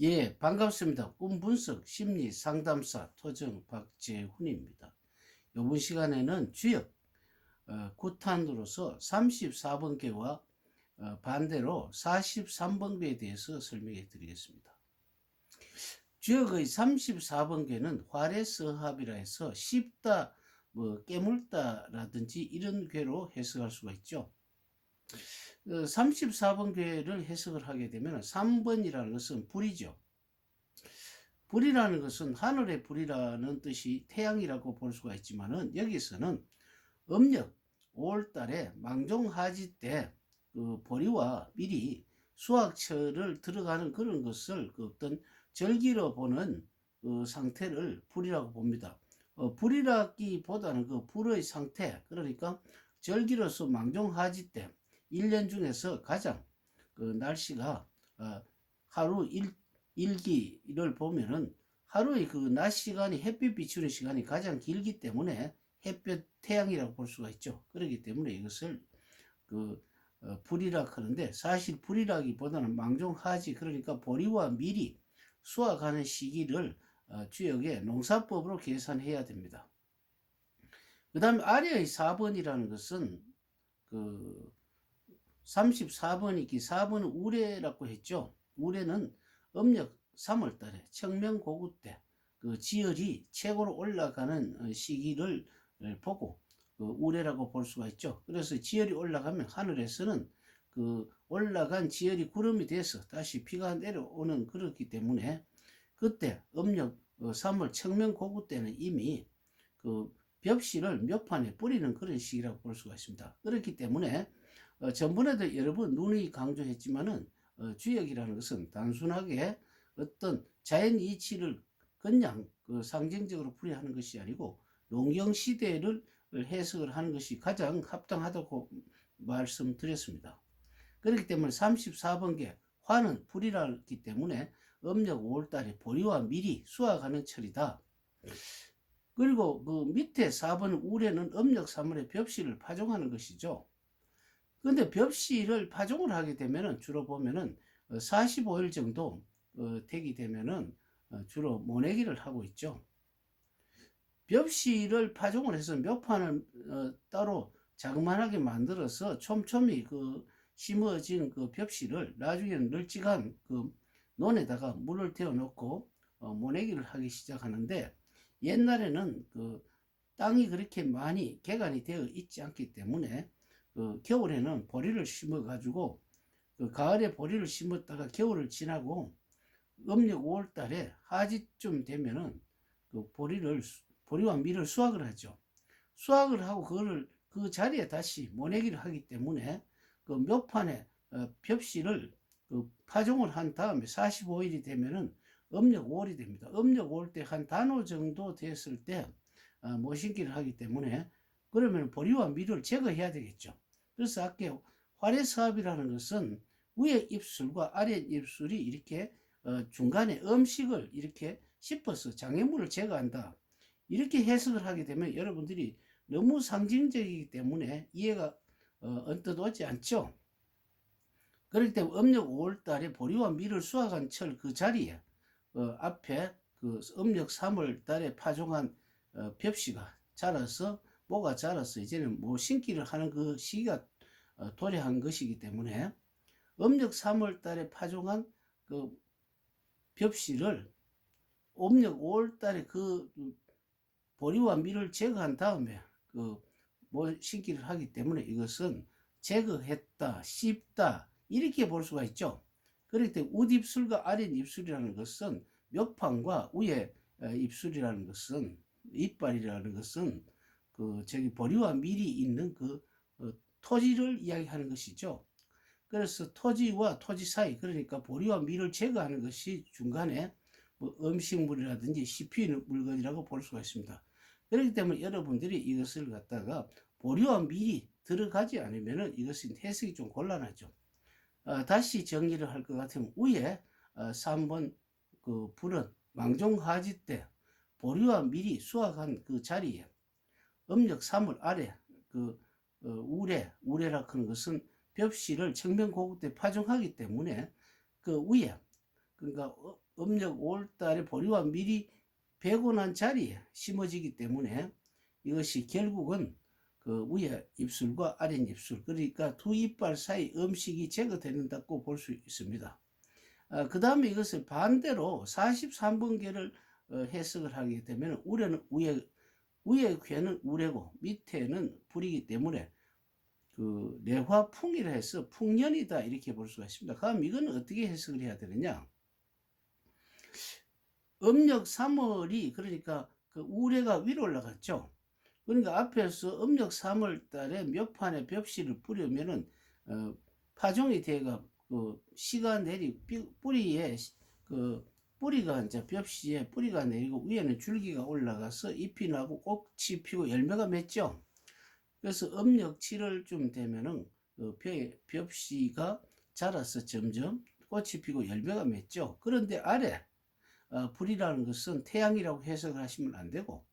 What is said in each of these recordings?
예, 반갑습니다. 꿈 분석 심리 상담사 토정 박재훈입니다. 이번 시간에는 주역 어, 구탄으로서 34번계와 어, 반대로 43번계에 대해서 설명해 드리겠습니다. 주역의 34번계는 활해서합이라 해서 쉽다, 뭐 깨물다라든지 이런 괴로 해석할 수가 있죠. 34번계를 해석을 하게 되면 3번이라는 것은 불이죠. 불이라는 것은 하늘의 불이라는 뜻이 태양이라고 볼 수가 있지만은 여기서는 음력 5월 달에 망종하지 때 그 보리와 밀이 수확철을 들어가는 그런 것을 그 어떤 절기로 보는 그 상태를 불이라고 봅니다. 어, 불이라기보다는 그 불의 상태 그러니까 절기로서 망종하지 때 1년 중에서 가장 그 날씨가 어, 하루 일, 일기를 보면은 하루의 그 낮 시간이 햇빛 비추는 시간이 가장 길기 때문에 햇볕 태양이라고 볼 수가 있죠. 그렇기 때문에 이것을 그 어, 불이라 하는데 사실 불이라기보다는 망종하지 그러니까 보리와 밀이 수확하는 시기를 어, 주역의 농사법으로 계산해야 됩니다. 그 다음에 아래의 4번이라는 것은 그 34번이기 4번은 우레라고 했죠. 우레는 음력 3월 달에 청명고구 때 그 지열이 최고로 올라가는 어, 시기를 보고 그 우레라고 볼 수가 있죠. 그래서 지열이 올라가면 하늘에서는 그 올라간 지열이 구름이 돼서 다시 비가 내려오는 그렇기 때문에 그때 음력 3월 어, 청명고구 때는 이미 그 벽실을 몇 판에 뿌리는 그런 시기라고 볼 수가 있습니다. 그렇기 때문에 어, 전번에도 여러 번 누누이 강조했지만은 어, 주역이라는 것은 단순하게 어떤 자연 이치를 그냥 그 상징적으로 풀이하는 것이 아니고 농경 시대를 해석을 하는 것이 가장 합당하다고 말씀드렸습니다. 그렇기 때문에 34번계 화는 불이라기 때문에 음력 5월달에 보리와 밀이 수확하는 철이다. 그리고 그 밑에 4번 우레는 음력 3월에 벽실을 파종하는 것이죠. 근데 벽실을 파종을 하게 되면은 주로 보면은 45일 어, 정도 어, 되게 되면은 어, 주로 모내기를 하고 있죠. 벽실을 파종을 해서 몇 판을 따로 자그만하게 만들어서 촘촘히 그 심어진 그 벽실을 나중에는 널찍한 그 논에다가 물을 태워 놓고 모내기를 하기 시작하는데 옛날에는 그 땅이 그렇게 많이 개간이 되어 있지 않기 때문에 그 겨울에는 보리를 심어 가지고 그 가을에 보리를 심었다가 겨울을 지나고 음력 5월 달에 하지쯤 되면은 그 보리를 보리와 밀을 수확을 하죠. 수확을 하고 그거를 그 자리에 다시 모내기를 하기 때문에 그 몇 판의 어, 벽실을 그 파종을 한 다음에 45일이 되면은 음력 5월이 됩니다. 음력 5월 때 한 단호 정도 됐을 때 어, 모신기를 하기 때문에 그러면 보리와 밀을 제거해야 되겠죠. 그래서 아까 활해사업이라는 것은 위에 입술과 아래 입술이 이렇게 어, 중간에 음식을 이렇게 씹어서 장애물을 제거한다. 이렇게 해석을 하게 되면 여러분들이 너무 상징적이기 때문에 이해가 어, 언뜻 오지 않죠. 그렇기 때문에 음력 5월 달에 보리와 밀을 수확한 철 그 자리에 어, 앞에 그 음력 3월 달에 파종한 어, 벽시가 자라서 뭐가 자라서 이제는 뭐 신기를 하는 그 시기가 어, 도래한 것이기 때문에 음력 3월 달에 파종한 그 벽실을 음력 5월 달에 그 보리와 밀을 제거한 다음에 그 뭐 신기를 하기 때문에 이것은 제거했다, 씹다 이렇게 볼 수가 있죠. 그렇기 때문에 웃입술과 아랫입술이라는 것은 멱판과 위에 어, 입술이라는 것은 이빨이라는 것은 그 저기 보리와 밀이 있는 그 어, 토지를 이야기하는 것이죠. 그래서 토지와 토지 사이 그러니까 보리와 밀을 제거하는 것이 중간에 뭐 음식물이라든지 씹히는 물건이라고 볼 수가 있습니다. 그렇기 때문에 여러분들이 이것을 갖다가 보리와 밀이 들어가지 않으면 이것은 해석이 좀 곤란하죠. 어, 다시 정리를 할 것 같으면 위에 어, 3번 그 불은 망종하지 때 보리와 밀이 수확한 그 자리에 음력 3월 아래 그 어, 우레 우레라 하는 것은 벽실을 청명고구 때 파종하기 때문에 그 위에 그러니까 어- 음력 5월달에 보리와 밀이 베고 난 자리에 심어지기 때문에 이것이 결국은 그 위에 입술과 아래 입술 그러니까 두 이빨 사이 음식이 제거되는다고 볼 수 있습니다. 아, 그 다음에 이것을 반대로 43번계를 어, 해석을 하게 되면 우레는 위에 위에 괴는 우레고 밑에는 불이기 때문에 그 내화 풍이라 해서 풍년이다 이렇게 볼 수가 있습니다. 그럼 이건 어떻게 해석을 해야 되느냐? 음력 3월이 그러니까 그 우레가 위로 올라갔죠. 그러니까 앞에서 음력 3월 달에 몇 판의 벽시를 뿌리면은 어, 파종이 돼가 그 씨가 내리 삐- 뿌리에 시- 그 뿌리가 이제 벽시에 뿌리가 내리고 위에는 줄기가 올라가서 잎이 나고 꽃이 피고 열매가 맺죠. 그래서 음력 7월쯤 되면은 그 벼- 벽시가 자라서 점점 꽃이 피고 열매가 맺죠. 그런데 아래 어, 불이라는 것은 태양이라고 해석을 하시면 안 되고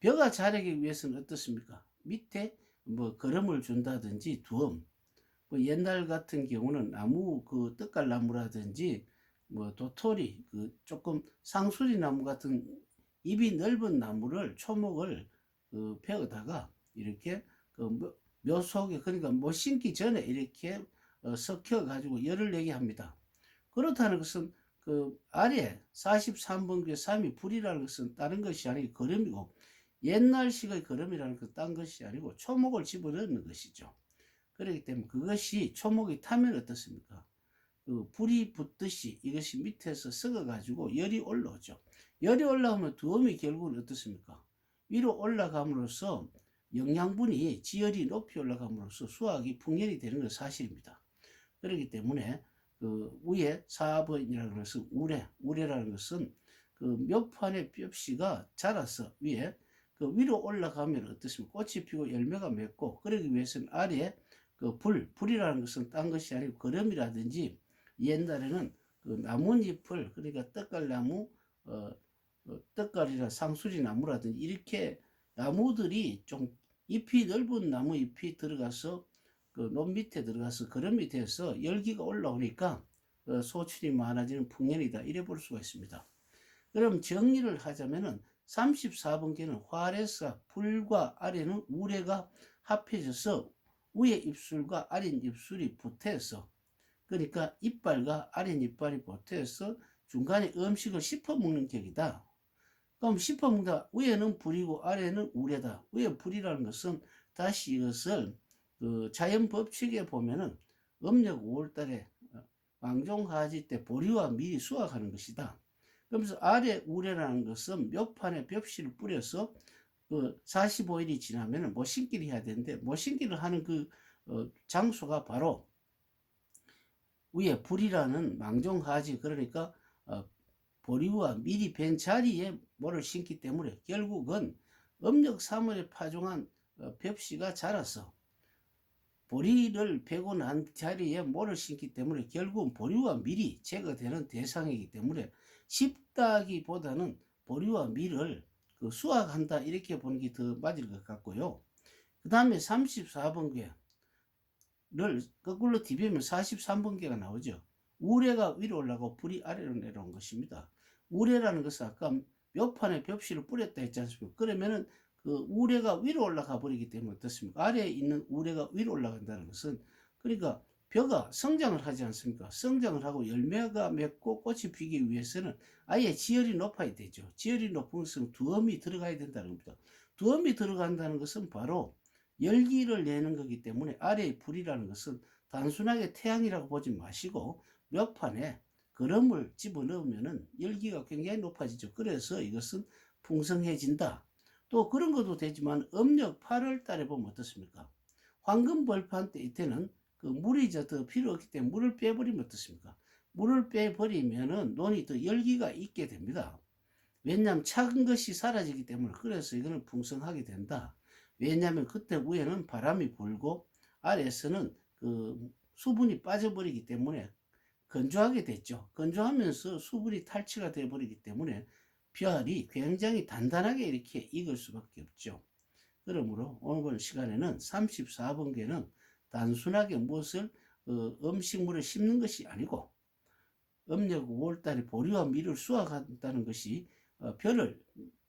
벼가 자라기 위해서는 어떻습니까? 밑에 뭐 거름을 준다든지 두엄 뭐 옛날 같은 경우는 나무 그 떡갈나무라든지 뭐 도토리 그 조금 상수리 나무 같은 잎이 넓은 나무를 초목을 그 베어다가 이렇게 그 묘- 묘속에 그러니까 못 심기 전에 이렇게 어, 섞여 가지고 열을 내게 합니다. 그렇다는 것은 그 아래 43번째 3이 불이라는 것은 다른 것이 아니고 거름이고 옛날식의 거름이라는 것은 딴 것이 아니고 초목을 집어넣는 것이죠. 그렇기 때문에 그것이 초목이 타면 어떻습니까? 그 불이 붙듯이 이것이 밑에서 썩어가지고 열이 올라오죠. 열이 올라오면 두음이 결국은 어떻습니까? 위로 올라감으로써 영양분이 지열이 높이 올라감으로써 수확이 풍년이 되는 건 사실입니다. 그렇기 때문에 그 위에 4번이라는 것은 우레, 우레라는 것은 그 묘판의 뼈씨가 자라서 위에 그 위로 올라가면 어떻습니까? 꽃이 피고 열매가 맺고 그러기 위해서는 아래에 그 불, 불이라는 것은 딴 것이 아니고 거름이라든지 옛날에는 그 나뭇잎을 그러니까 떡갈나무, 어, 어, 떡갈이나 상수리 나무라든지 이렇게 나무들이 좀 잎이 넓은 나무 잎이 들어가서 그 논 밑에 들어가서 거름이 돼서 열기가 올라오니까 어, 소출이 많아지는 풍년이다 이래 볼 수가 있습니다. 그럼 정리를 하자면은 34번께는 활에서 불과 아래는 우레가 합해져서 위에 입술과 아래 입술이 붙어서 그러니까 이빨과 아래 이빨이 붙어서 중간에 음식을 씹어 먹는 격이다. 그럼 씹어 먹다 위에는 불이고 아래는 우레다. 위에 불이라는 것은 다시 이것을 그 자연 법칙에 보면은 음력 5월달에 왕종하지 때 보리와 밀이 수확하는 것이다. 그러면서 아래 우레라는 것은 묘판에 벽실을 뿌려서 그 45일이 지나면은 모신기를 해야 되는데 모신기를 하는 그 어, 장소가 바로 위에 불이라는 망종하지 그러니까 어, 보리와 밀이 벤 자리에 모를 심기 때문에 결국은 음력 3월에 파종한 어, 벽시가 자라서 보리를 베고 난 자리에 모를 심기 때문에 결국은 보리와 밀이 제거되는 대상이기 때문에 쉽다기보다는 보리와 밀을 그 수확한다 이렇게 보는 게 더 맞을 것 같고요. 그 다음에 34번개 를 거꾸로 뒤비면 43번개가 나오죠. 우레가 위로 올라가고 불이 아래로 내려온 것입니다. 우레라는 것은 아까 묘판에 벽시를 뿌렸다 했지 않습니까? 그러면은 그 우레가 위로 올라가 버리기 때문에 어떻습니까? 아래에 있는 우레가 위로 올라간다는 것은 그러니까 벼가 성장을 하지 않습니까? 성장을 하고 열매가 맺고 꽃이 피기 위해서는 아예 지열이 높아야 되죠. 지열이 높은 것은 두엄이 들어가야 된다는 겁니다. 두엄이 들어간다는 것은 바로 열기를 내는 거기 때문에 아래의 불이라는 것은 단순하게 태양이라고 보지 마시고 몇 판에 거름을 집어넣으면은 열기가 굉장히 높아지죠. 그래서 이것은 풍성해진다. 또 그런 것도 되지만 음력 8월 달에 보면 어떻습니까? 황금 벌판 때 이때는 그 물이 저더 필요 없기 때문에 물을 빼버리면 어떻습니까? 물을 빼버리면은 논이 더 열기가 있게 됩니다. 왜냐하면 작은 것이 사라지기 때문에 그래서 이거는 풍성하게 된다. 왜냐하면 그때 위에는 바람이 불고 아래에서는 그 수분이 빠져버리기 때문에 건조하게 됐죠. 건조하면서 수분이 탈취가 되어버리기 때문에 벼알이 굉장히 단단하게 이렇게 익을 수밖에 없죠. 그러므로 오늘 시간에는 34번개는 단순하게 무엇을 어, 음식물을 씹는 것이 아니고 음력 5월달에 보리와 밀을 수확한다는 것이 어, 별을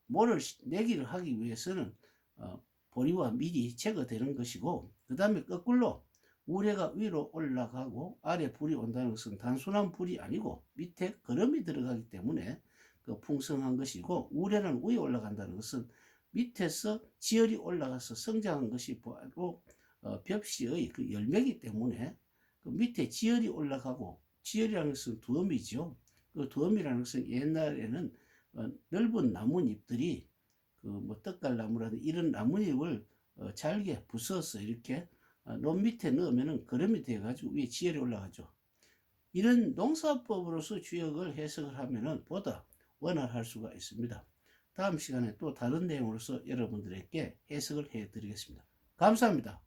모를 시- 내기를 하기 위해서는 어, 보리와 밀이 제거되는 것이고 그 다음에 거꾸로 우레가 위로 올라가고 아래 불이 온다는 것은 단순한 불이 아니고 밑에 거름이 들어가기 때문에 그 풍성한 것이고 우레는 위에 올라간다는 것은 밑에서 지열이 올라가서 성장한 것이 바로 어, 벽시의 그 열매이기 때문에 그 밑에 지열이 올라가고 지열이라는 것은 두엄이죠. 그 두엄이라는 것은 옛날에는 어, 넓은 나뭇잎들이 그뭐 떡갈나무라든지 이런 나뭇잎을 어, 잘게 부숴서 이렇게 어, 논 밑에 넣으면은 거름이 돼가지고 위에 지열이 올라가죠. 이런 농사법으로서 주역을 해석을 하면은 보다 원활할 수가 있습니다. 다음 시간에 또 다른 내용으로서 여러분들에게 해석을 해 드리겠습니다. 감사합니다.